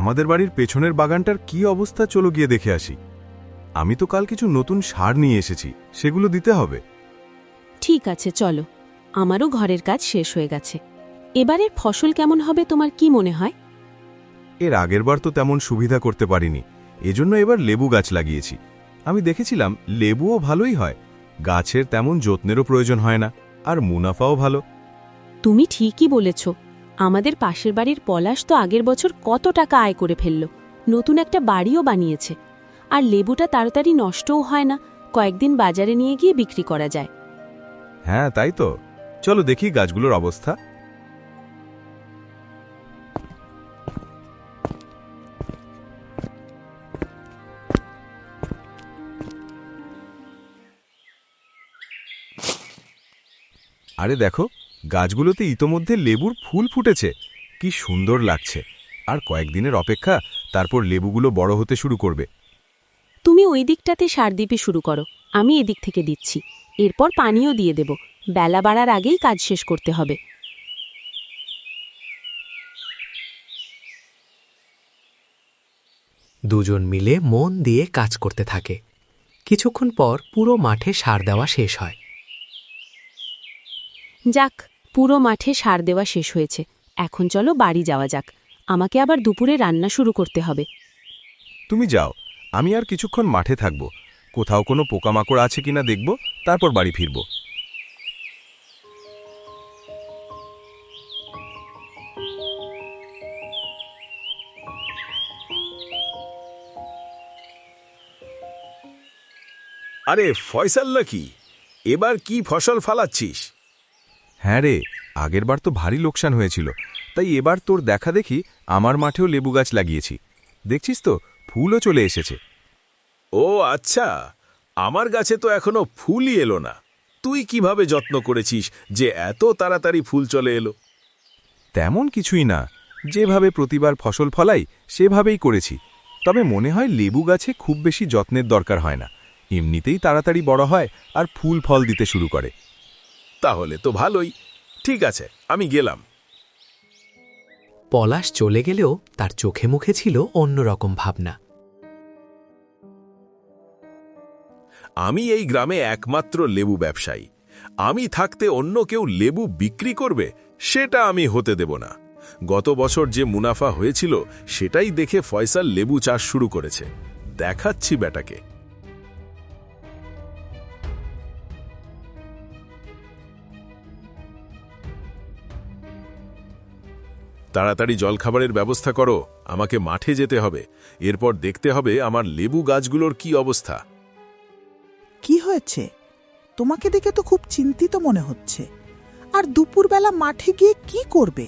আমাদের বাড়ির পেছনের বাগানটার কি অবস্থা চলো গিয়ে দেখে আসি। আমি তো কাল কিছু নতুন সার নিয়ে এসেছি সেগুলো দিতে হবে। ঠিক আছে চলো। আমারও ঘরের কাজ শেষ হয়ে গেছে। এবারের ফসল কেমন হবে তোমার কি মনে হয়? এর আগেরবার তো তেমন সুবিধা করতে পারিনি এজন্য এবার লেবু গাছ লাগিয়েছি। আমি দেখেছিলাম লেবুও ভালোই হয়। গাছের তেমন যত্নেরও প্রয়োজন হয় না আর মুনাফাও ভালো। তুমি ঠিকই বলেছ আমাদের পাশের বাড়ির পলাশ তো আগের বছর কত টাকা আয় করে ফেলল। নতুন একটা বাড়িও বানিয়েছে। আর লেবুটা তাড়াতাড়ি নষ্টও হয় না, কয়েকদিন বাজারে নিয়ে গিয়ে বিক্রি করা যায়। হ্যাঁ তাই তো। চলো দেখি গাছগুলোর অবস্থা। আরে দেখো গাছগুলোতে ইতোমধ্যে লেবুর ফুল ফুটেছে। কি সুন্দর লাগছে। আর কয়েকদিনের অপেক্ষা তারপর লেবুগুলো বড় হতে শুরু করবে। তুমি ওই দিকটাতে সার দিতে শুরু করো। আমি এদিক থেকে দিচ্ছি। এরপর পানিও দিয়ে দেব। বেলা বাড়ার আগেই কাজ শেষ করতে হবে। দুজন মিলে মন দিয়ে কাজ করতে থাকে। কিছুক্ষণ পর পুরো মাঠে সার দেওয়া শেষ হয়। যাক, পুরো মাঠে সার দেওয়া শেষ হয়েছে। এখন চলো বাড়ি যাওয়া যাক। আমাকে আবার দুপুরে রান্না শুরু করতে হবে। তুমি যাও। আমি আর কিছুক্ষণ মাঠে থাকব। কোথাও কোনো পোকামাকড় আছে কিনা দেখব, তারপর বাড়ি ফিরব। আরে, ফয়সাল নাকি? এবার কি ফসল ফালাচ্ছিস? হ্যাঁ রে আগেরবার তো ভারী লোকসান হয়েছিল। তাই এবার তোর দেখা দেখি আমার মাঠেও লেবু গাছ লাগিয়েছি। দেখছিস তো ফুলও চলে এসেছে। ও আচ্ছা আমার গাছে তো এখনও ফুলই এলো না। তুই কীভাবে যত্ন করেছিস যে এত তাড়াতাড়ি ফুল চলে এলো? তেমন কিছুই না যেভাবে প্রতিবার ফসল ফলাই সেভাবেই করেছি। তবে মনে হয় লেবু গাছে খুব বেশি যত্নের দরকার হয় না। এমনিতেই তাড়াতাড়ি বড় হয় আর ফুল ফল দিতে শুরু করে। তাহলে তো ভালোই। ঠিক আছে আমি গেলাম। পলাশ চলে গেলেও তার চোখে মুখে ছিল অন্যরকম ভাবনা। আমি এই গ্রামে একমাত্র লেবু ব্যবসায়ী। আমি থাকতে অন্য কেউ লেবু বিক্রি করবে সেটা আমি হতে দেব না। গত বছর যে মুনাফা হয়েছিল সেটাই দেখে ফয়সাল লেবু চাষ শুরু করেছে। দেখাচ্ছি বেটাকে তাড়াতাড়ি জলখাবারের ব্যবস্থা করো আমাকে মাঠে যেতে হবে। এরপর দেখতে হবে আমার লেবু গাছগুলোর কি অবস্থা। কি হয়েছে? তোমাকে দেখে তো খুব চিন্তিত মনে হচ্ছে। আর দুপুরবেলা মাঠে গিয়ে কি করবে?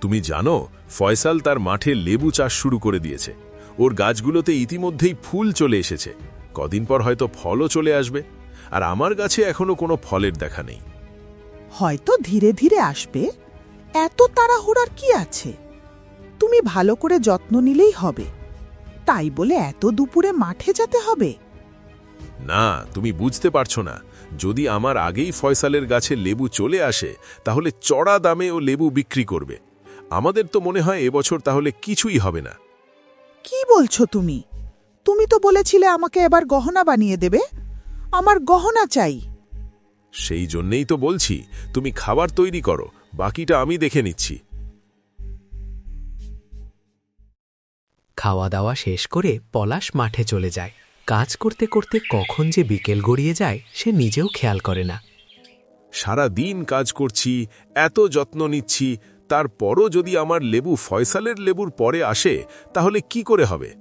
তুমি জানো ফয়সাল তার মাঠে লেবু চাষ শুরু করে দিয়েছে। ওর গাছগুলোতে ইতিমধ্যেই ফুল চলে এসেছে। কদিন পর হয়তো ফলও চলে আসবে। আর আমার গাছে এখনও কোনো ফলের দেখা নেই। হয়তো ধীরে ধীরে আসবে। এত তাড়াহুড়ার কি আছে? তুমি ভালো করে যত্ন নিলেই হবে। তাই বলে এত দুপুরে মাঠে যেতে হবে? না তুমি বুঝতে পারছ না। যদি আমার আগেই ফয়সালের গাছে লেবু চলে আসে তাহলে চড়া দামে ও লেবু বিক্রি করবে। আমাদের তো মনে হয় এবছর তাহলে কিছুই হবে না। কি বলছো তুমি? তুমি তো বলেছিলে আমাকে এবার গহনা বানিয়ে দেবে। আমার গহনা চাই। সেই জন্যেই তো বলছি তুমি খাবার তৈরি করো বাকিটা আমি দেখে নিচ্ছি। খাওয়া দাওয়া শেষ করে পলাশ মাঠে চলে যায়। কাজ করতে করতে কখন যে বিকেল গড়িয়ে যায় সে নিজেও খেয়াল করে না। সারা দিন কাজ করছি এত যত্ন নিচ্ছি তারপরও যদি আমার লেবু ফয়সালের লেবুর পরে আসে তাহলে কি করে হবে?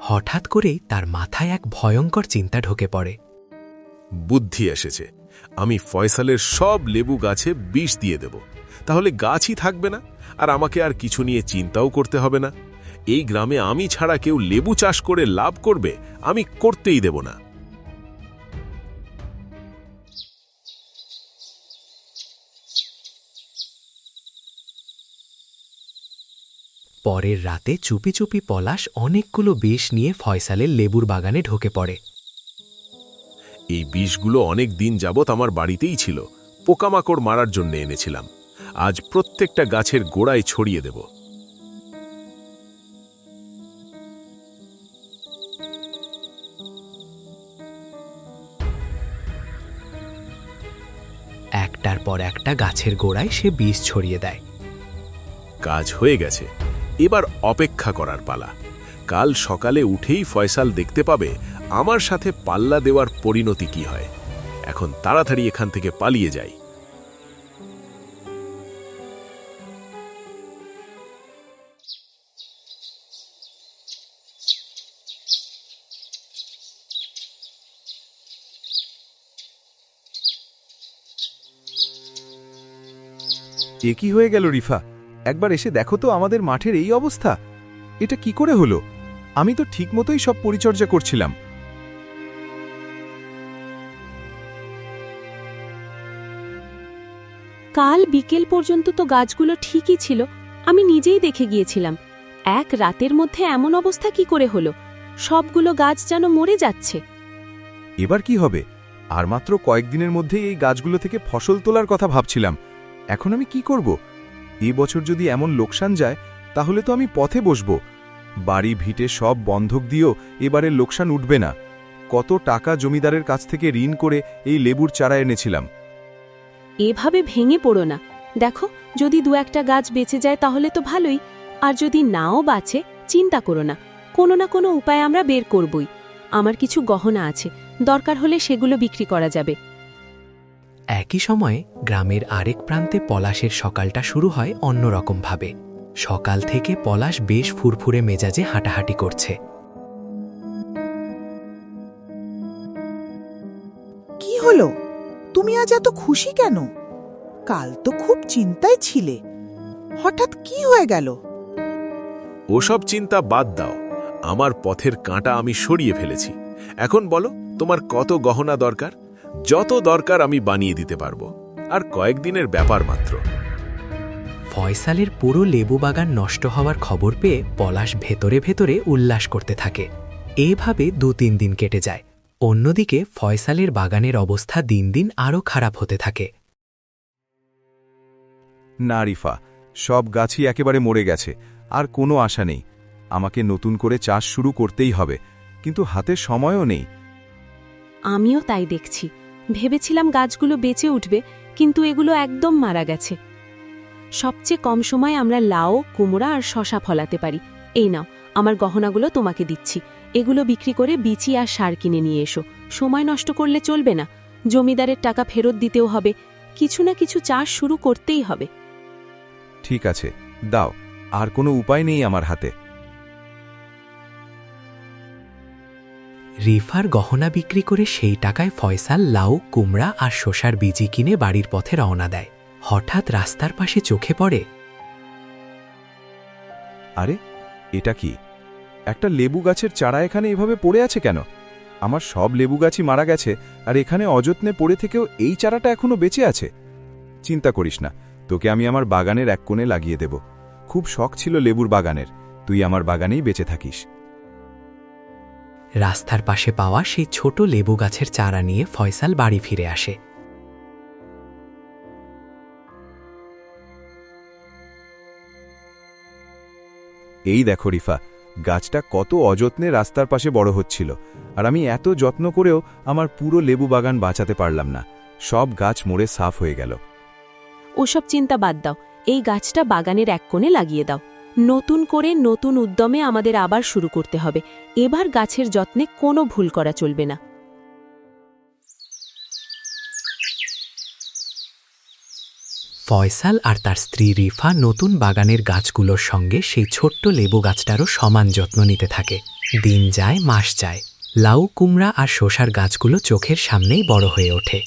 হঠাৎ করেই তার মাথায় এক ভয়ঙ্কর চিন্তা ঢোকে পড়ে। বুদ্ধি এসেছে। আমি ফয়সালের সব লেবু গাছে বিষ দিয়ে দেব। তাহলে গাছই থাকবে না আর আমাকে আর কিছু নিয়ে চিন্তাও করতে হবে না। এই গ্রামে আমি ছাড়া কেউ লেবু চাষ করে লাভ করবে আমি করতেই দেব না। পরের রাতে চুপি চুপি পলাশ অনেকগুলো বিষ নিয়ে ফয়সালের লেবুর বাগানে ঢোকে পড়ে। এই বিষগুলো অনেক দিন যাবৎ আমার বাড়িতেই ছিল পোকামাকড় মারার জন্য এনেছিলাম। আজ প্রত্যেকটা গাছের গোড়ায় ছড়িয়ে দেব। একটার পর একটা গাছের গোড়ায় সে বীজ ছড়িয়ে দেয়। কাজ হয়ে গেছে। এবার অপেক্ষা করার পালা। কাল সকালে উঠেই ফয়সাল দেখতে পাবে আমার সাথে পাল্লা দেওয়ার পরিণতি কি হয়। এখন তাড়াতাড়ি এখান থেকে পালিয়ে যায় এ কি হয়ে গেল রিফা? একবার এসে দেখো তো আমাদের মাঠের এই অবস্থা। এটা কি করে হলো? আমি তো ঠিকমতোই সব পরিচর্যা করছিলাম। কাল বিকেল পর্যন্ত তো গাছগুলো ঠিকই ছিল আমি নিজেই দেখে গিয়েছিলাম। এক রাতের মধ্যে এমন অবস্থা কি করে হলো? সবগুলো গাছ যেন মরে যাচ্ছে। এবার কি হবে? আর মাত্র কয়েকদিনের মধ্যেই এই গাছগুলো থেকে ফসল তোলার কথা ভাবছিলাম। এখন আমি কি করব? এ বছর যদি এমন লোকসান যায়, তাহলে তো আমি পথে বসব। বাড়ি ভিটে সব বন্ধক দিয়েও এবারের লোকসান উঠবে না। কত টাকা জমিদারের কাছ থেকে ঋণ করে এই লেবুর চারা এনেছিলাম। এভাবে ভেঙে পড়ো না। দেখো, যদি দু একটা গাছ বেঁচে যায় তাহলে তো ভালোই। আর যদি নাও বাঁচে, চিন্তা করো না। কোনো না কোনো উপায় আমরা বের করবই। আমার কিছু গহনা আছে। দরকার হলে সেগুলো বিক্রি করা যাবে। একই সময়ে গ্রামের আরেক প্রান্তে পলাশের সকালটা শুরু হয় অন্যরকমভাবে। সকাল থেকে পলাশ বেশ ফুরফুরে মেজাজে হাঁটাহাঁটি করছে। কি হলো? তুমি আজ এত খুশি কেন? কাল তো খুব চিন্তায় ছিলে। হঠাৎ কি হয়ে গেল? ওসব চিন্তা বাদ দাও। আমার পথের কাঁটা আমি সরিয়ে ফেলেছি। এখন বলো তোমার কত গহনা দরকার? যত দরকার আমি বানিয়ে দিতে পারব আর কয়েকদিনের ব্যাপার মাত্র। ফয়সালের পুরো লেবু বাগান নষ্ট হওয়ার খবর পেয়ে পলাশ ভেতরে ভেতরে উল্লাস করতে থাকে। এভাবে দু তিন দিন কেটে যায়। অন্যদিকে ফয়সালের বাগানের অবস্থা দিন দিন আরও খারাপ হতে থাকে। না রিফা সব গাছই একেবারে মরে গেছে আর কোনো আশা নেই। আমাকে নতুন করে চাষ শুরু করতেই হবে কিন্তু হাতে সময়ও নেই। আমিও তাই দেখছি। ভেবেছিলাম গাছগুলো বেঁচে উঠবে, কিন্তু এগুলো একদম মারা গেছে। সবচেয়ে কম সময়ে আমরা লাউ, কুমড়া আর শশা ফলাতে পারি। এই নাও, আমার গহনাগুলো তোমাকে দিচ্ছি। এগুলো বিক্রি করে বিচি আর সার কিনে নিয়ে এসো। সময় নষ্ট করলে চলবে না। জমিদারের টাকা ফেরত দিতেও হবে। কিছু না কিছু চাষ শুরু করতেই হবে। ঠিক আছে, দাও। আর কোনো উপায় নেই আমার হাতে। রিফার গহনা বিক্রি করে সেই টাকায় ফয়সাল, লাউ, কুমড়া আর শশার বীজি কিনে বাড়ির পথে রওনা দেয়। হঠাৎ রাস্তার পাশে চোখে পড়ে, আরে, এটা কি? একটা লেবু গাছের চারা এখানে এভাবে পড়ে আছে কেন? আমার সব লেবু গাছই মারা গেছে আর এখানে অযত্নে পড়ে থেকেও এই চারাটা এখনও বেঁচে আছে। চিন্তা করিস না, তোকে আমি আমার বাগানের এক কোণে লাগিয়ে দেব। খুব শখ ছিল লেবুর বাগানের। তুই আমার বাগানেই বেঁচে থাকিস। রাস্তার পাশে পাওয়া সেই ছোট লেবু গাছের চারা নিয়ে ফয়সাল বাড়ি ফিরে আসে। এই দেখো রিফা গাছটা কত অযত্নে রাস্তার পাশে বড় হচ্ছিল আর আমি এত যত্ন করেও আমার পুরো লেবু বাগান বাঁচাতে পারলাম না। সব গাছ মরে সাফ হয়ে গেল। ওসব চিন্তা বাদ দাও এই গাছটা বাগানের এক কোণে লাগিয়ে দাও। নতুন করে নতুন উদ্যমে আমাদের আবার শুরু করতে হবে। এবার গাছের যত্নে কোনো ভুল করা চলবে না। ফয়সাল আর তার স্ত্রী রিফা নতুন বাগানের গাছগুলোর সঙ্গে সেই ছোট্ট লেবু গাছটারও সমান যত্ন নিতে থাকে। দিন যায় মাস যায়। লাউ কুমড়া আর শশার গাছগুলো চোখের সামনেই বড় হয়ে ওঠে।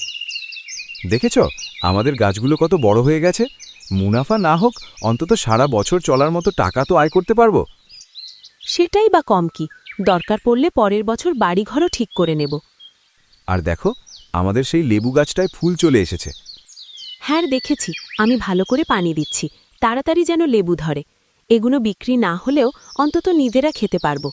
দেখেছ? আমাদের গাছগুলো কত বড় হয়ে গেছে। মুনাফা না হোক অন্তত সারা বছর চলার মতো টাকা তো আয় করতে পারব। সেটাই বা কম কি? দরকার পড়লে পরের বছর বাড়িঘরও ঠিক করে নেব। আর দেখো আমাদের সেই লেবু গাছটায় ফুল চলে এসেছে। হ্যাঁ দেখেছি। আমি ভালো করে পানি দিচ্ছি। তাড়াতাড়ি যেন লেবু ধরে। এগুলো বিক্রি না হলেও অন্তত নিজেরা খেতে পারব।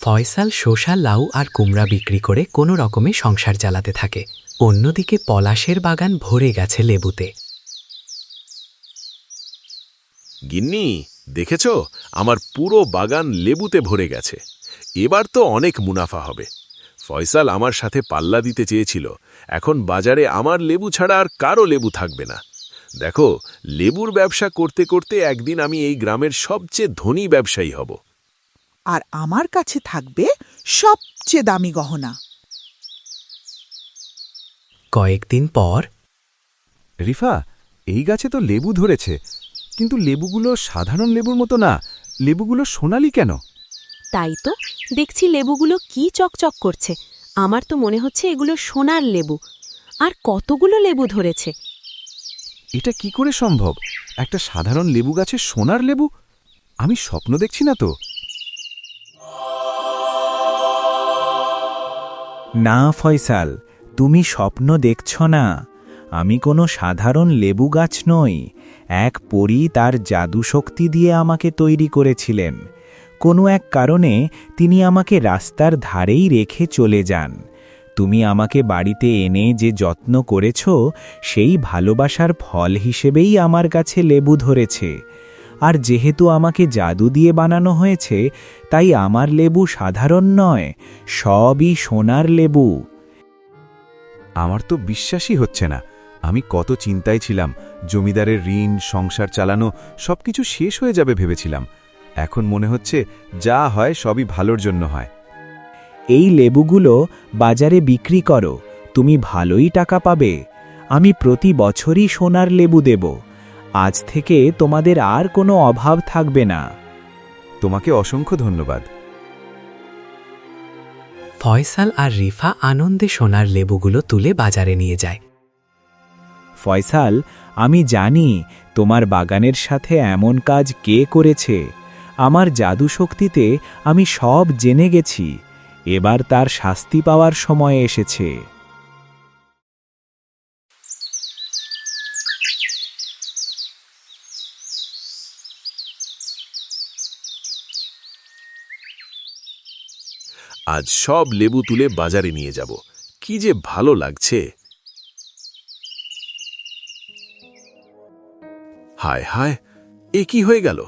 ফয়সাল শসা লাউ আর কুমড়া বিক্রি করে কোনো রকমে সংসার চালাতে থাকে। অন্যদিকে পলাশের বাগান ভরে গেছে লেবুতে। গিন্নি দেখেছ? আমার পুরো বাগান লেবুতে ভরে গেছে। এবার তো অনেক মুনাফা হবে। ফয়সাল আমার সাথে পাল্লা দিতে চেয়েছিল। এখন বাজারে আমার লেবু ছাড়া আর কারও লেবু থাকবে না। দেখো লেবুর ব্যবসা করতে করতে একদিন আমি এই গ্রামের সবচেয়ে ধনী ব্যবসায়ী হব। আর আমার কাছে থাকবে সবচেয়ে দামি গহনা। কয়েকদিন পর রিফা এই গাছে তো লেবু ধরেছে। কিন্তু লেবুগুলো সাধারণ লেবুর মতো না। লেবুগুলো সোনালি কেন? তাই তো দেখছি লেবুগুলো কি চকচক করছে। আমার তো মনে হচ্ছে এগুলো সোনার লেবু। আর কতগুলো লেবু ধরেছে? এটা কি করে সম্ভব? একটা সাধারণ লেবু গাছে সোনার লেবু? আমি স্বপ্ন দেখছি না তো। না ফয়সাল তুমি স্বপ্ন দেখছ না। আমি কোনো সাধারণ লেবু গাছ নই, এক পরী তার জাদু শক্তি দিয়ে আমাকে তৈরি করেছিলেন। কোনো এক কারণে তিনি আমাকে রাস্তার ধারেই রেখে চলে যান। তুমি আমাকে বাড়িতে এনে যে যত্ন করেছ, সেই ভালোবাসার ফল হিসেবেই আমার কাছে লেবু ধরেছে। আর যেহেতু আমাকে জাদু দিয়ে বানানো হয়েছে, তাই আমার লেবু সাধারণ নয়, সবই সোনার লেবু। আমার তো বিশ্বাসই হচ্ছে না। আমি কত চিন্তায় ছিলাম জমিদারের ঋণ সংসার চালানো সবকিছু শেষ হয়ে যাবে ভেবেছিলাম। এখন মনে হচ্ছে যা হয় সবই ভালোর জন্য হয়। এই লেবুগুলো বাজারে বিক্রি করো তুমি ভালোই টাকা পাবে। আমি প্রতি বছরই সোনার লেবু দেব। আজ থেকে তোমাদের আর কোনো অভাব থাকবে না। তোমাকে অসংখ্য ধন্যবাদ। ফয়সাল আর রিফা আনন্দে সোনার লেবুগুলো তুলে বাজারে নিয়ে যায়। ফয়সাল, আমি জানি তোমার বাগানের সাথে এমন কাজ কে করেছে। আমার জাদু শক্তিতে আমি সব জেনে গেছি। এবার তার শাস্তি পাওয়ার সময় এসেছে। আজ সব লেবু তুলে বাজারে নিয়ে যাব। কি যে ভালো লাগছে। হায় হায় এ কি হয়ে গেল?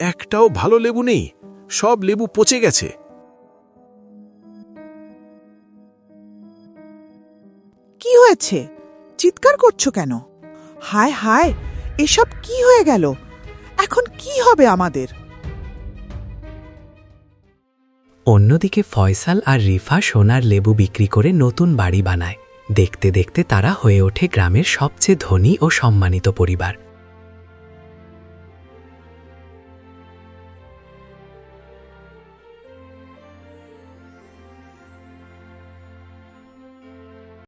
একটাও ভালো লেবু নেই সব লেবু পচে গেছে। কি হয়েছে? চিৎকার করছ কেন? হায় হায় এসব কি হয়ে গেল? এখন কি হবে আমাদের? অন্যদিকে ফয়সাল আর রিফা সোনার লেবু বিক্রি করে নতুন বাড়ি বানায়। দেখতে দেখতে তারা হয়ে ওঠে গ্রামের সবচেয়ে ধনী ও সম্মানিত পরিবার।